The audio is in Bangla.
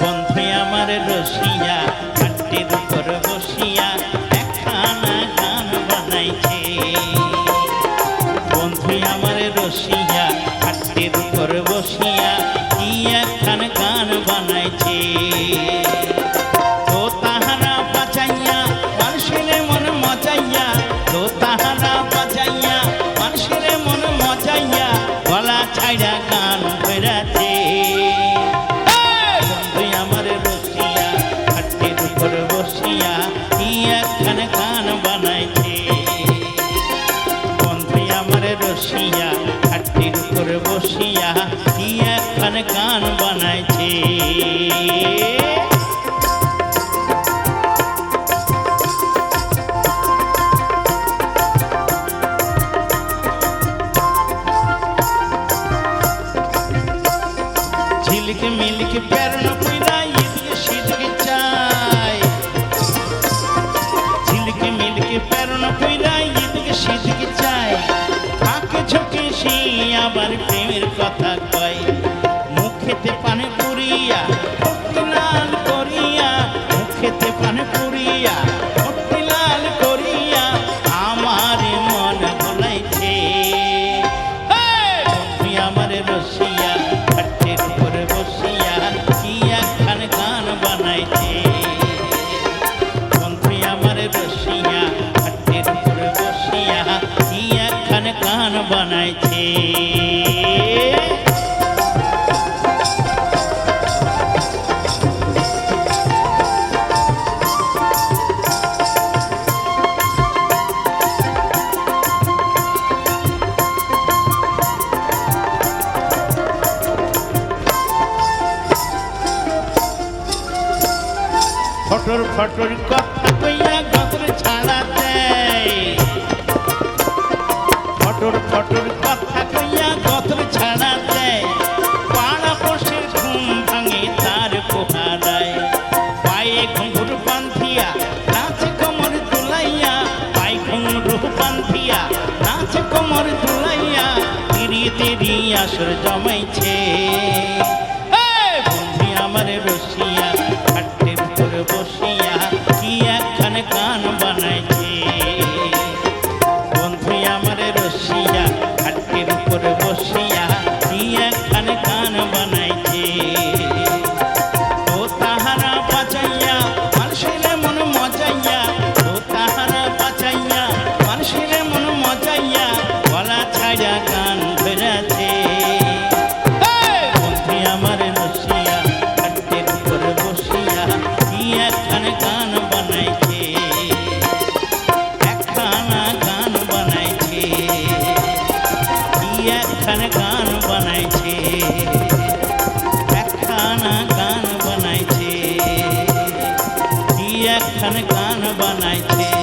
বন্ধু আমার রসিয়া হাটের উপর বসিয়া একখানা গান বানাইছে। বন্ধু আমার রসিয়া হাটের উপর বসিয়া কি একখান গান বানাইছে। বসিয়া কি একখান গান বানাইছে ঝিলকে মিলকে প্যারন কইরা ইদিকে সিদিকে চাই ঝিলকে মিলকে প্যারন কইরা এদিকে সেদিকে চায় ফাঁকে ঝোঁকে সে আবার গান বানাইছে। ফটর ফটর কথা ফটর ফটর কথা কইয়া গদর ছাড়া দেয় পাড়া পশের ঘুম ভাঙে তার পোহারায়। পায়ে ঘুঙুর পান্থিয়া নাচ কোমর তুলাইয়া পায়ে ঘুঙুর পান্থিয়া নাচ কোমর তুলাইয়া তিরি তিরি আসর জমাইছে। একখান গান বানাইছে। একখানা গান বানাইছে। কি একখান গান বানাইছে।